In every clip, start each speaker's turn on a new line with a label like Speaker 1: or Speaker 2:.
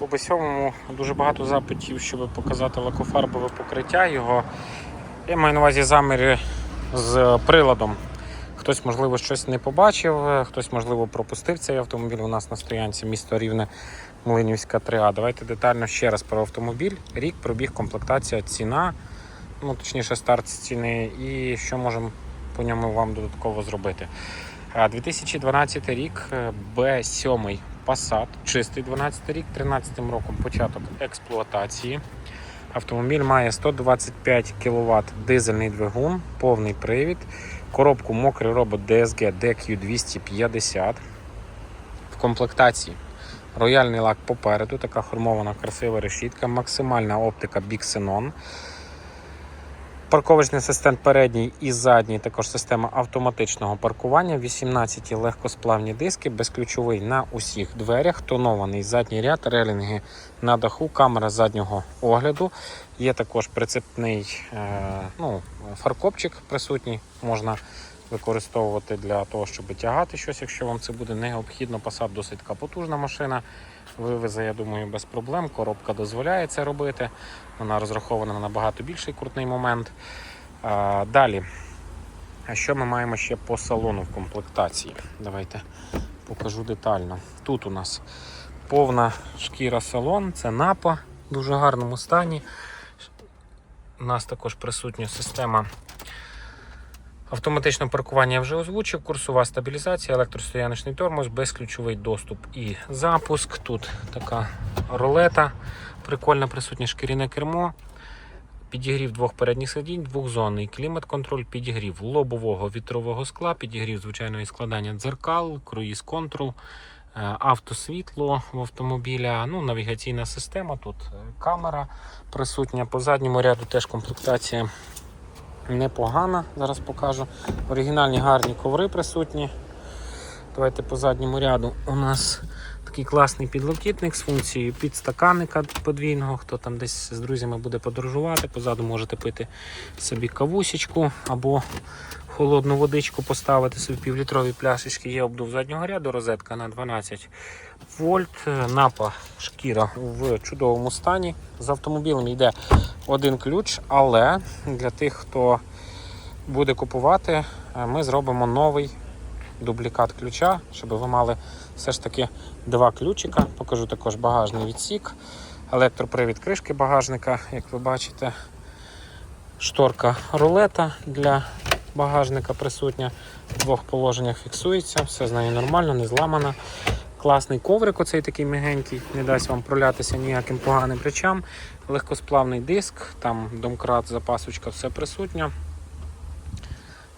Speaker 1: По B7 дуже багато запитів, щоб показати лакофарбове покриття його. Я маю на увазі заміри з приладом. Хтось, можливо, щось не побачив, хтось, можливо, пропустив цей автомобіль у нас на стоянці місто Рівне Млинівська 3А. Давайте детально ще раз про автомобіль. Рік, пробіг, комплектація, ціна, ну точніше старт ціни і що можемо по ньому вам додатково зробити. А, 2012 рік е, B7 Passat, чистий 12 рік, 13 роком початок експлуатації. Автомобіль має 125 кВт дизельний двигун, повний привід, коробку мокрий робот DSG DQ250. В комплектації рояльний лак попереду, така хромована красива решітка, максимальна оптика Big Xenon. Парковочний асистент передній і задній, також система автоматичного паркування, 18 легкосплавні диски, безключовий на усіх дверях, тонований задній ряд, релінги на даху, камера заднього огляду. Є також прицепний е, ну, фаркопчик присутній, можна використовувати для того, щоб тягати щось, якщо вам це буде необхідно. Passat досить потужна машина. Вивезе, я думаю, без проблем. Коробка дозволяє це робити. Вона розрахована на набагато більший крутний момент. Далі. А що ми маємо ще по салону в комплектації? Давайте покажу детально. Тут у нас повна шкіра салон, це напа в дуже гарному стані. У нас також присутня система автоматичного паркування я вже озвучив, курсова стабілізація, електростояночний тормоз, безключовий доступ і запуск. Тут така ролета, прикольна присутнє шкіряне кермо. Підігрів двох передніх сидінь, двохзонний клімат-контроль, підігрів лобового вітрового скла, підігрів звичайного складання дзеркал, круїз контрол, е, автосвітло в автомобіля, ну, навігаційна система, тут е, камера присутня. По задньому ряду теж комплектація непогана. Зараз покажу. Оригінальні гарні коври присутні. Давайте по задньому ряду у нас такий класний підлокітник з функцією підстаканника подвійного. Хто там десь з друзями буде подорожувати, позаду можете пити собі кавусечку або холодну водичку поставити собі півлітрові пляшечки. Є обдув заднього ряду, розетка на 12 вольт, напа шкіра в чудовому стані. З автомобілем йде один ключ, але для тих, хто буде купувати, е, ми зробимо новий дублікат ключа, щоб ви мали все ж таки два ключика. Покажу також багажний відсік, електропривід кришки багажника, як ви бачите, шторка рулета для багажника присутня. В двох положеннях фіксується, все з нею нормально, не зламано. Класний коврик, оцей такий мігенький, не дасть вам пролятися ніяким поганим речам. Легкосплавний диск, там домкрат, запасочка, все присутнє.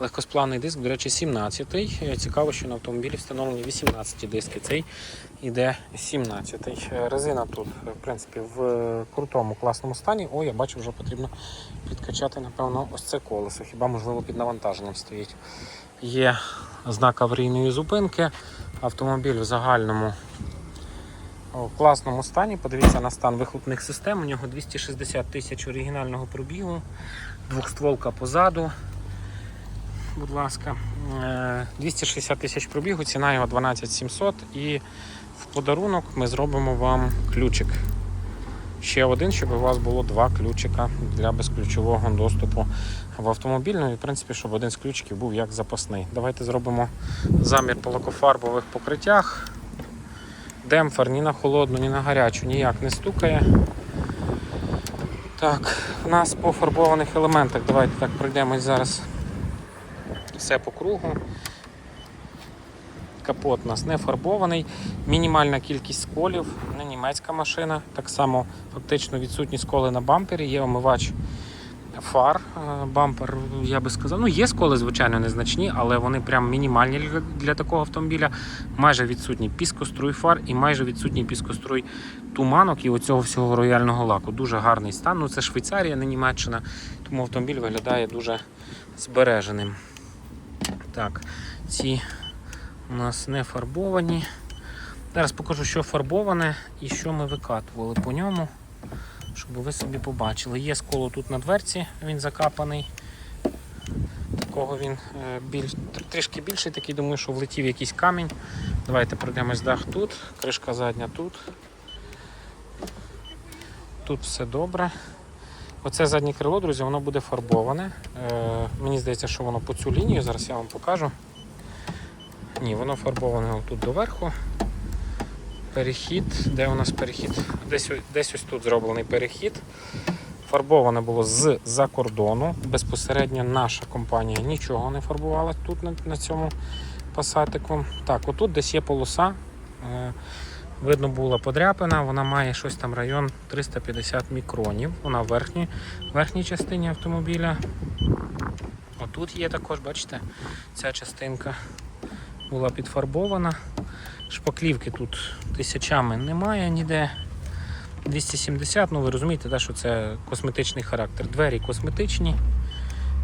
Speaker 1: Легкосплавний диск, до речі, 17-й. Цікаво, що на автомобілі встановлені 18 диски. Цей іде 17-й. Резина тут, в принципі, в крутому класному стані. О, я бачу, вже потрібно підкачати, напевно, ось це колесо. Хіба, можливо, під навантаженням стоїть. Є знак аварійної зупинки. Автомобіль в загальному у класному стані. Подивіться на стан вихлопних систем. У нього 260 тисяч оригінального пробігу, двохстволка позаду. Будь ласка, Е, 260 тисяч пробігу, ціна його 12 700 і в подарунок ми зробимо вам ключик. Ще один, щоб у вас було два ключика для безключового доступу в автомобіль. Ну і в принципі, щоб один з ключиків був як запасний. Давайте зробимо замір по лакофарбових покриттях. Демпфер ні на холодну, ні на гарячу ніяк не стукає. Так, у нас по фарбованих елементах. Давайте так пройдемось зараз все по кругу. Капот у нас не фарбований, мінімальна кількість сколів, не німецька машина. Так само фактично відсутні сколи на бампері, є омивач фар. Е, Бампер, я би сказав, ну є сколи, звичайно, незначні, але вони прям мінімальні для- такого автомобіля. Майже відсутній піскоструй фар і майже відсутній піскоструй туманок і оцього всього рояльного лаку. Дуже гарний стан. Ну це Швейцарія, не Німеччина, тому автомобіль виглядає дуже збереженим. Так, ці у нас не фарбовані. Зараз покажу, що фарбоване і що ми викатували по ньому, щоб ви собі побачили. Є сколо тут на дверці, він закапаний. Такого він е, біль... трішки більший, такий, думаю, що влетів якийсь камінь. Давайте пройдемось дах тут, кришка задня тут. Тут все добре. Оце заднє крило, друзі, воно буде фарбоване. Е, мені здається, що воно по цю лінію. Зараз я вам покажу. Ні, воно фарбоване тут доверху. Перехід. Де у нас перехід? Десь, десь ось тут зроблений перехід. Фарбоване було з-за кордону. Безпосередньо наша компанія нічого не фарбувала тут на, на цьому пасатику. Так, отут десь є полоса. Е, Видно, була подряпина, вона має щось там район 350 мікронів. Вона в верхній, верхній частині автомобіля. Отут є також, бачите, ця частинка була підфарбована. Шпаклівки тут тисячами немає ніде. 270, ну ви розумієте, да, що це косметичний характер. Двері косметичні,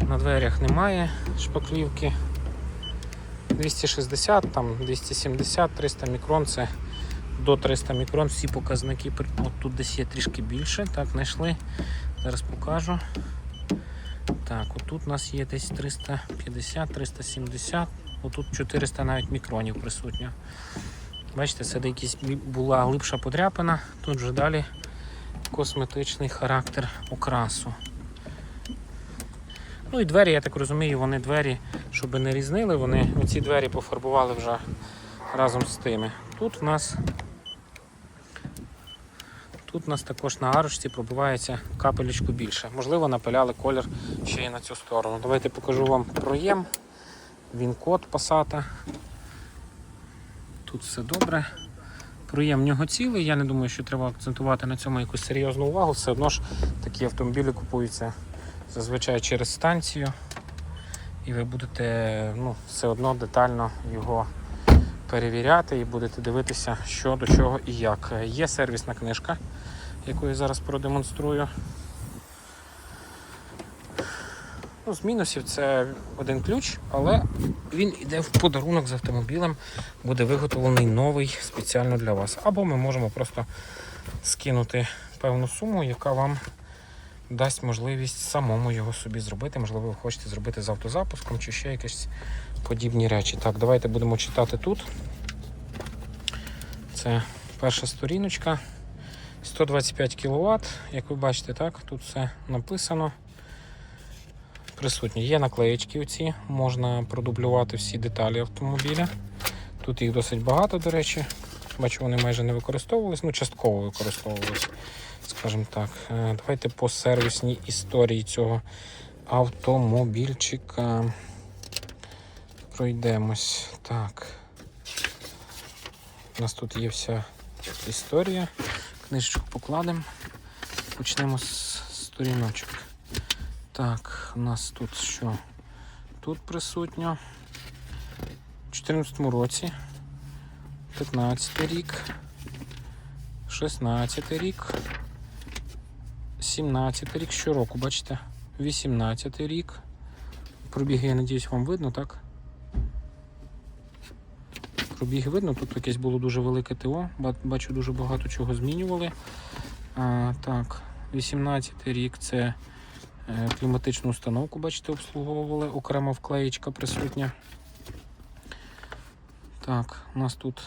Speaker 1: на дверях немає шпаклівки. 260, там 270, 300 мікрон це до 300 мікрон. Всі показники от тут десь є трішки більше. Так, знайшли. Зараз покажу. Так, отут у нас є десь 350, 370, отут 400 навіть мікронів присутньо. Бачите, це де була глибша подряпина, тут вже далі косметичний характер окрасу. Ну і двері, я так розумію, вони двері, щоб не різнили, вони оці двері пофарбували вже разом з тими. Тут в нас Тут у нас також на арочці пробивається капелечку більше. Можливо, напиляли колір ще й на цю сторону. Давайте покажу вам проєм. Він код пасата. Тут все добре. Проєм в нього цілий. Я не думаю, що треба акцентувати на цьому якусь серйозну увагу. Все одно ж такі автомобілі купуються зазвичай через станцію. І ви будете ну, все одно детально його перевіряти і будете дивитися, що до чого і як. Є сервісна книжка, яку я зараз продемонструю. Ну, з мінусів це один ключ, але він йде в подарунок з автомобілем, буде виготовлений новий спеціально для вас. Або ми можемо просто скинути певну суму, яка вам дасть можливість самому його собі зробити. Можливо, ви хочете зробити з автозапуском чи ще якісь подібні речі. Так, давайте будемо читати тут. Це перша сторіночка. 125 кВт, як ви бачите, так, тут все написано. Присутні. Є наклеєчки оці, можна продублювати всі деталі автомобіля. Тут їх досить багато, до речі. Бачу, вони майже не використовувались, ну, частково використовувались, скажімо так. Е, Давайте по сервісній історії цього автомобільчика пройдемось. Так. У нас тут є вся історія. Книжечку покладемо. Почнемо з сторіночок. Так, у нас тут що? Тут присутньо. У 2014 році. 15 рік. 16 рік. 17 рік щороку, бачите? 18 рік. Пробіги, я надіюсь, вам видно, так? Пробіги видно, тут якесь було дуже велике ТО. Бачу, дуже багато чого змінювали. А, так, 18 рік це е, кліматичну установку, бачите, обслуговували. Окрема вклеєчка присутня. Так, у нас тут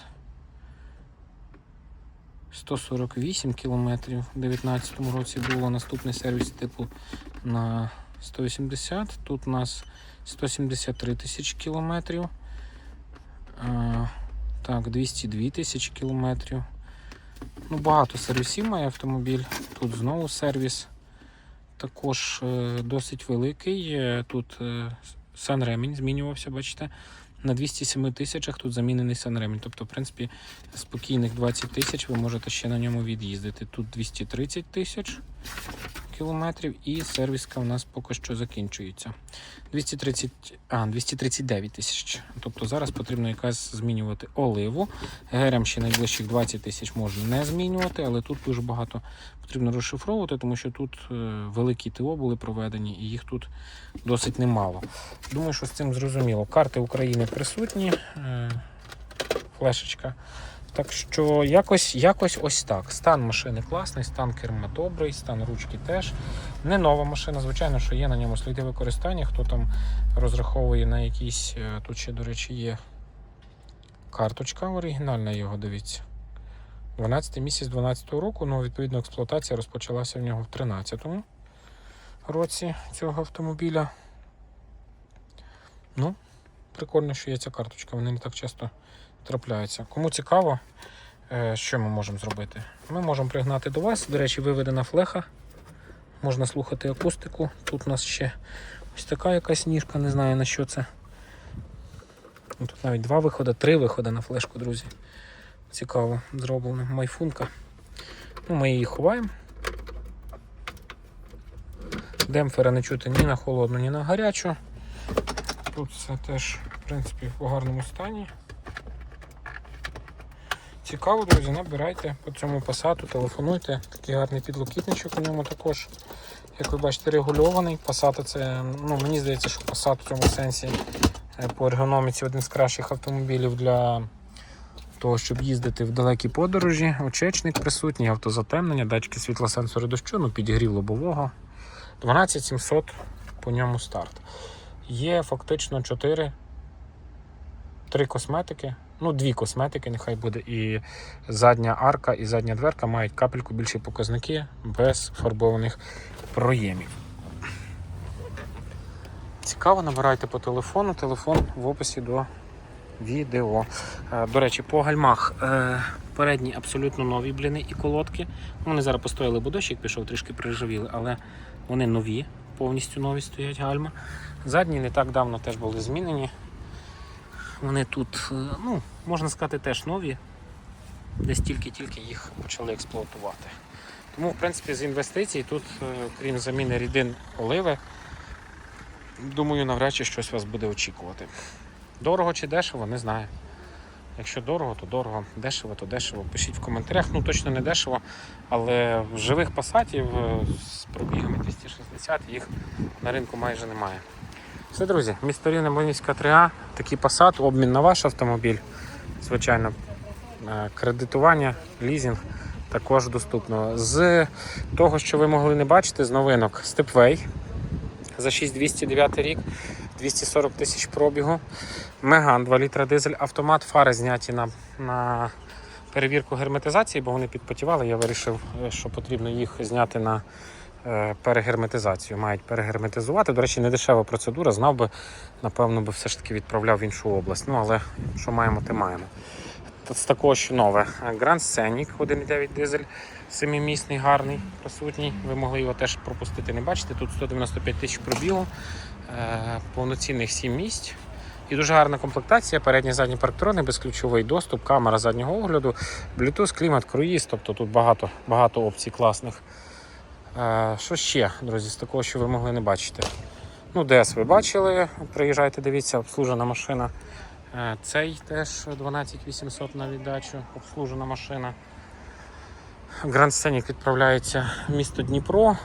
Speaker 1: 148 кілометрів. У 2019 році було наступний сервіс типу на 180. Тут у нас 173 тисячі кілометрів. Так, 202 тисячі кілометрів. Ну, багато сервісів має автомобіль. Тут знову сервіс. Також е, досить великий. Тут е, санремінь змінювався, бачите. На 207 тисячах тут замінений санремінь. Тобто, в принципі, спокійних 20 тисяч ви можете ще на ньому від'їздити. Тут 230 тисяч кілометрів і сервіска у нас поки що закінчується. 230, а, 239 тисяч. Тобто зараз потрібно якась змінювати оливу. ГРМ ще найближчих 20 тисяч можна не змінювати, але тут дуже багато потрібно розшифровувати, тому що тут е, великі ТО були проведені і їх тут досить немало. Думаю, що з цим зрозуміло. Карти України присутні, е, флешечка. Так що якось, якось ось так. Стан машини класний, стан керма добрий, стан ручки теж. Не нова машина, звичайно, що є на ньому сліди використання. Хто там розраховує на якісь. е, Тут ще, до речі, є карточка оригінальна його, дивіться. 12 місяць 12 року, ну, відповідно, експлуатація розпочалася в нього в 13-му році цього автомобіля. Ну, прикольно, що є ця карточка, вони не так часто трапляються. Кому цікаво, е, що ми можемо зробити? Ми можемо пригнати до вас. До речі, виведена флеха. Можна слухати акустику. Тут у нас ще ось така якась ніжка, не знаю на що це. Ну, Тут навіть два виходи, три виходи на флешку, друзі. Цікаво зроблено. Майфунка. Ну, ми її ховаємо. Демпфера не чути ні на холодну, ні на гарячу. Тут все теж, в принципі, в гарному стані. Цікаво, друзі, набирайте по цьому пасату, телефонуйте. Такий гарний підлокітничок у ньому також. Як ви бачите, регульований. Passat це, ну мені здається, що Passat в цьому сенсі е, по ергономіці один з кращих автомобілів для того, щоб їздити в далекі подорожі. Очечник присутній, автозатемнення, датчики світлосенсори дощу, ну підігрів лобового. 12700 по ньому старт. Є фактично 4 три косметики. Ну, дві косметики, нехай буде. І задня арка, і задня дверка мають капельку більші показники без фарбованих проємів. Цікаво, набирайте по телефону. Телефон в описі до відео. Е, До речі, по гальмах е, передні абсолютно нові бліни і колодки. Ну, Вони зараз постояли, бо дощик пішов, трішки прижавіли, але вони нові, повністю нові стоять гальма. Задні не так давно теж були змінені. Вони тут, е, ну, можна сказати, теж нові. Десь тільки-тільки їх почали експлуатувати. Тому, в принципі, з інвестицій тут, е, крім заміни рідин оливи, думаю, навряд чи щось вас буде очікувати. Дорого чи дешево, не знаю. Якщо дорого, то дорого, дешево, то дешево. Пишіть в коментарях. Ну точно не дешево, але живих пасатів е, з пробігами 260 їх на ринку майже немає. Все, друзі, місто Рівне Млинівська 3А, такий пасат, обмін на ваш автомобіль. Звичайно, е, кредитування, лізинг також доступно. З того, що ви могли не бачити, з новинок Stepway за 6209 рік, 240 тисяч пробігу. Меган 2 літра дизель, автомат, фари зняті на, на перевірку герметизації, бо вони підпотівали. Я вирішив, е, що потрібно їх зняти на перегерметизацію. Мають перегерметизувати. До речі, не дешева процедура. Знав би, напевно, би все ж таки відправляв в іншу область. Ну, але що маємо, те маємо. З такого що нове. Grand Scenic 1.9 дизель, семимісний, гарний, присутній. Ви могли його теж пропустити, не бачите. Тут 195 тисяч пробігу, е, повноцінних 7 місць. І дуже гарна комплектація, передні задні парктрони, безключовий доступ, камера заднього огляду, Bluetooth, клімат, круїз, тобто тут багато, багато опцій класних. Е, Що ще, друзі, з такого, що ви могли не бачити? Ну, ДС ви бачили, приїжджайте, дивіться, обслужена машина. Е, Цей теж 12800 на віддачу, обслужена машина. Гранд Сценік відправляється в місто Дніпро.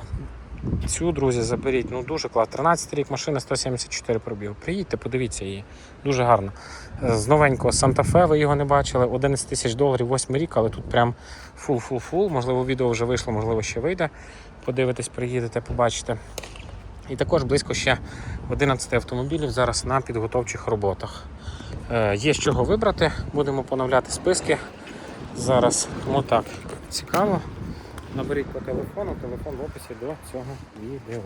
Speaker 1: Цю, друзі, заберіть. Ну дуже клас. 13 рік машина 174 пробігу. Приїдьте, подивіться її. Дуже гарно. Е, З новенького Санта-Фе ви його не бачили. 11 тисяч доларів, 8 рік, але тут прям фул-фул-фул. Можливо, відео вже вийшло, можливо, ще вийде. Подивитесь, приїдете, побачите. І також близько ще 11 автомобілів зараз на підготовчих роботах. Е, Є з чого вибрати, будемо поновляти списки зараз. Тому так, цікаво. Наберіть по телефону, телефон в описі до цього відео.